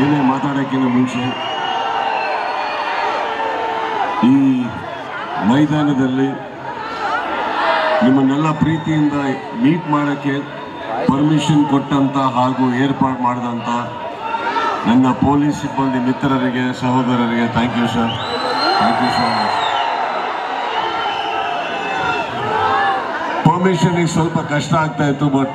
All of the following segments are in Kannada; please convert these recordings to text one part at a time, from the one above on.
ಏನೇ ಮಾತಾಡೋಕ್ಕಿಂತ ಮುಂಚೆ ಈ ಮೈದಾನದಲ್ಲಿ ನಿಮ್ಮನ್ನೆಲ್ಲ ಪ್ರೀತಿಯಿಂದ ಮೀಟ್ ಮಾಡೋಕ್ಕೆ ಪರ್ಮಿಷನ್ ಕೊಟ್ಟಂತ ಹಾಗೂ ಏರ್ಪಾಡು ಮಾಡಿದಂಥ ನನ್ನ ಪೊಲೀಸ್ ಸಿಬ್ಬಂದಿ ಮಿತ್ರರಿಗೆ, ಸಹೋದರರಿಗೆ thank you sir thank you so much ಪರ್ಮಿಷನಿಗೆ ಸ್ವಲ್ಪ ಕಷ್ಟ ಆಗ್ತಾ ಇತ್ತು ಬಟ್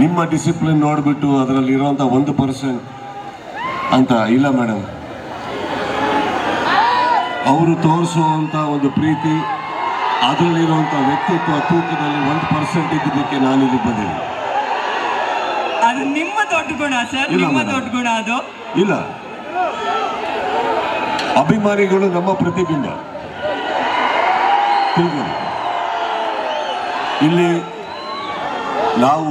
ನಿಮ್ಮ ಡಿಸಿಪ್ಲಿನ್ ನೋಡಿಬಿಟ್ಟು ಅದರಲ್ಲಿ ಇರೋಂಥ ಒಂದು ಪರ್ಸೆಂಟ್ ಅಂತ ಇಲ್ಲ ಮೇಡಮ್ ಅವರು ತೋರಿಸುವಂಥ ಒಂದು ಪ್ರೀತಿ ಅದರಲ್ಲಿರುವಂಥ ವ್ಯಕ್ತಿತ್ವ ತೂಕದಲ್ಲಿ ಒಂದು ಪರ್ಸೆಂಟ್ ಇದ್ದಕ್ಕೆ ನಾನು ಇಲ್ಲಿ ಬಂದಿದ್ದೀನಿ. ಅದು ನಿಮ್ಮ ದೊಡ್ಡ ಗುಣ ಸರ್ ನಿಮ್ಮ ದೊಡ್ಡ ಗುಣ ಅದು. ಇಲ್ಲ. ಅಭಿಮಾನಿಗಳು ನಮ್ಮ ಪ್ರತಿಬಿಂಬ. ಇಲ್ಲಿ ನಾವು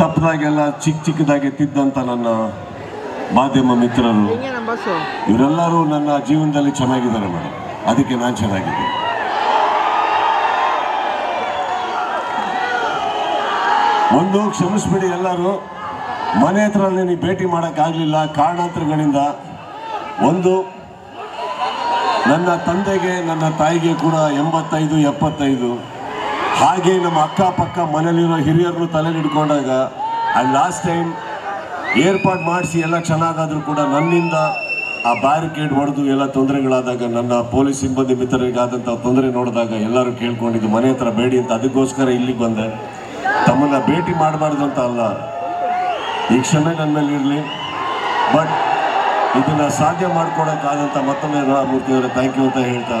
ತಪ್ಪದಾಗೆಲ್ಲ ಚಿಕ್ಕ ಚಿಕ್ಕದಾಗಿ ತಿದ್ದಂಥ ನನ್ನ ಮಾಧ್ಯಮ ಮಿತ್ರರು ಇವರೆಲ್ಲರೂ ನನ್ನ ಜೀವನದಲ್ಲಿ ಚೆನ್ನಾಗಿದ್ದಾರೆ ಮೇಡಮ್ ಅದಕ್ಕೆ ನಾನು ಚೆನ್ನಾಗಿದ್ದೀನಿ. ಒಂದು ಕ್ಷಮಿಸ್ಬಿಡಿ ಎಲ್ಲರೂ. ಮನೆ ಹತ್ರ ನೀನು ಭೇಟಿ ಮಾಡೋಕ್ಕಾಗಲಿಲ್ಲ. ಕಾರಣಾಂತರಗಳಿಂದ ಒಂದು ನನ್ನ ತಂದೆಗೆ ನನ್ನ ತಾಯಿಗೆ ಕೂಡ ಎಂಬತ್ತೈದು ಎಪ್ಪತ್ತೈದು ಹಾಗೆ ನಮ್ಮ ಅಕ್ಕಪಕ್ಕ ಮನೇಲಿರೋ ಹಿರಿಯರನ್ನು ತಲೆ ಹಿಡ್ಕೊಂಡಾಗ ಆ್ಯಂಡ್ ಲಾಸ್ಟ್ ಟೈಮ್ ಏರ್ಪಾಡು ಮಾಡಿಸಿ ಎಲ್ಲ ಚೆನ್ನಾಗಾದರೂ ಕೂಡ ನನ್ನಿಂದ ಆ ಬ್ಯಾರಿಕೇಡ್ ಹೊಡೆದು ಎಲ್ಲ ತೊಂದರೆಗಳಾದಾಗ ನನ್ನ ಪೊಲೀಸ್ ಸಿಬ್ಬಂದಿ ಮಿತ್ರರಿಗಾದಂಥ ತೊಂದರೆ ನೋಡಿದಾಗ ಎಲ್ಲರೂ ಕೇಳ್ಕೊಂಡಿದ್ದು, ಮನೆ ಹತ್ರ ಬೇಡಿ ಅಂತ ಅದಕ್ಕೋಸ್ಕರ ಇಲ್ಲಿಗೆ ಬಂದೆ. ತಮ್ಮನ್ನ ಭೇಟಿ ಮಾಡಬಾರ್ದು ಅಂತ ಅಲ್ಲ, ಈ ಕ್ಷಮೆ ನನ್ನ ಮೇಲೆ ಇರಲಿ. ಬಟ್ ಇದನ್ನ ಸಾಧ್ಯ ಮಾಡ್ಕೊಡೋಕ್ಕಾದಂಥ ಮತ್ತೊಮ್ಮೆ ರಾಮೂರ್ತಿಯವರೇ ಥ್ಯಾಂಕ್ ಯು ಅಂತ ಹೇಳ್ತಾ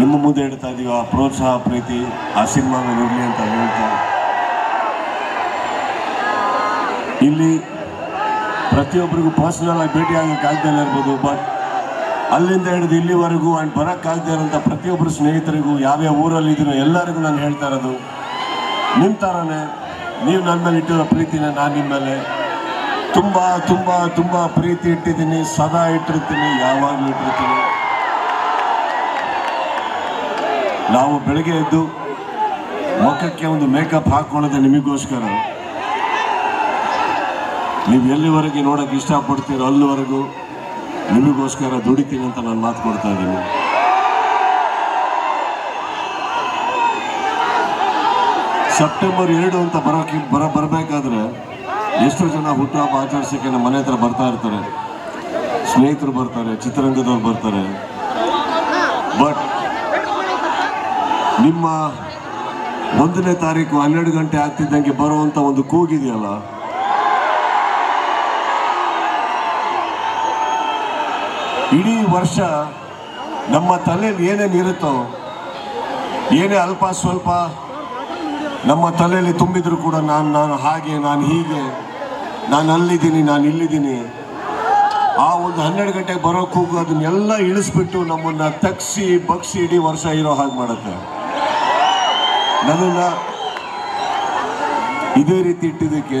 ನಿಮ್ಮ ಮುಂದೆ ಹೇಳ್ತಾ ಇದೀವಿ, ಆ ಪ್ರೋತ್ಸಾಹ, ಪ್ರೀತಿ, ಆ ಸಿನಿಮಾ ಮೇಲೆ ಅಂತ ಹೇಳ್ತಾ. ಇಲ್ಲಿ ಪ್ರತಿಯೊಬ್ಬರಿಗೂ ಪರ್ಸನಲ್ ಆಗಿ ಭೇಟಿ ಆಗಕ್ಕಾಗ್ದೇ ಇರ್ಬೋದು ಬಟ್ ಅಲ್ಲಿಂದ ಹಿಡಿದು ಇಲ್ಲಿವರೆಗೂ ಆ್ಯಂಡ್ ಬರೋಕ್ಕಾಗದೇ ಇರೋಂಥ ಪ್ರತಿಯೊಬ್ಬರು ಸ್ನೇಹಿತರಿಗೂ ಯಾವ್ಯಾವ ಊರಲ್ಲಿ ಇದ್ರು ಎಲ್ಲರಿಗೂ ನಾನು ಹೇಳ್ತಾ ಇರೋದು ನಿಮ್ಮ ಥರನೇ ನೀವು ನನ್ನ ಮೇಲೆ ಇಟ್ಟಿರೋ ಪ್ರೀತಿನ ನಾನು ನಿಮ್ಮ ಮೇಲೆ ತುಂಬ ತುಂಬ ತುಂಬ ಪ್ರೀತಿ ಇಟ್ಟಿದ್ದೀನಿ, ಸದಾ ಇಟ್ಟಿರ್ತೀನಿ, ಯಾವಾಗಲೂ ಇಟ್ಟಿರ್ತೀನಿ. ನಾವು ಬೆಳಗ್ಗೆ ಎದ್ದು ಮುಖಕ್ಕೆ ಒಂದು ಮೇಕಪ್ ಹಾಕೊಳ್ಳೋದೆ ನಿಮಗೋಸ್ಕರ. ನೀವು ಎಲ್ಲಿವರೆಗೆ ನೋಡೋಕೆ ಇಷ್ಟಪಡ್ತೀರೋ ಅಲ್ಲಿವರೆಗೂ ನಿಮಗೋಸ್ಕರ ದುಡಿತೀನಿ ಅಂತ ನಾನು ಮಾತು ಕೊಡ್ತಾ ಇದ್ದೀನಿ. ಸೆಪ್ಟೆಂಬರ್ ಎರಡು ಅಂತ ಬರೋಕೆ ಬರ ಬರಬೇಕಾದ್ರೆ ಎಷ್ಟು ಜನ ಹುಟ್ಟುಹಬ್ಬ ಆಚರಿಸೋಕೆ ನಮ್ಮ ಮನೆ ಹತ್ರ ಬರ್ತಾ ಇರ್ತಾರೆ. ಸ್ನೇಹಿತರು ಬರ್ತಾರೆ, ಚಿತ್ರರಂಗದವ್ರು ಬರ್ತಾರೆ. ಬಟ್ ನಿಮ್ಮ ಒಂದನೇ ತಾರೀಕು ಹನ್ನೆರಡು ಗಂಟೆ ಆಗ್ತಿದ್ದಂಗೆ ಬರುವಂಥ ಒಂದು ಕೂಗಿದೆಯಲ್ಲ? ಇಡೀ ವರ್ಷ ನಮ್ಮ ತಲೆಯಲ್ಲಿ ಏನೇನು ಇರುತ್ತೋ, ಏನೇ ಅಲ್ಪ ಸ್ವಲ್ಪ ನಮ್ಮ ತಲೆಯಲ್ಲಿ ತುಂಬಿದ್ರು ಕೂಡ ನಾನು ನಾನು ಹಾಗೆ, ನಾನು ಹೀಗೆ, ನಾನು ಅಲ್ಲಿದ್ದೀನಿ, ನಾನು ಇಲ್ಲಿದ್ದೀನಿ. ಆ ಒಂದು ಹನ್ನೆರಡು ಗಂಟೆಗೆ ಬರೋ ಕೂಗು ಅದನ್ನೆಲ್ಲ ಇಳಿಸ್ಬಿಟ್ಟು ನಮ್ಮನ್ನು ತಗ್ಸಿ, ಬಗ್ಸಿ ಇಡೀ ವರ್ಷ ಇರೋ ಹಾಗೆ ಮಾಡುತ್ತೆ. ನನ್ನನ್ನು ಇದೇ ರೀತಿ ಇಟ್ಟಿದ್ದಕ್ಕೆ,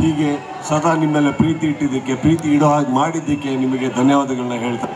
ಹೀಗೆ ಸದಾ ನಿಮ್ಮೆಲ್ಲ ಪ್ರೀತಿ ಇಟ್ಟಿದ್ದಕ್ಕೆ, ಪ್ರೀತಿ ಇಡೋ ಹಾಗೆ ಮಾಡಿದ್ದಕ್ಕೆ ನಿಮಗೆ ಧನ್ಯವಾದಗಳನ್ನ ಹೇಳ್ತಾ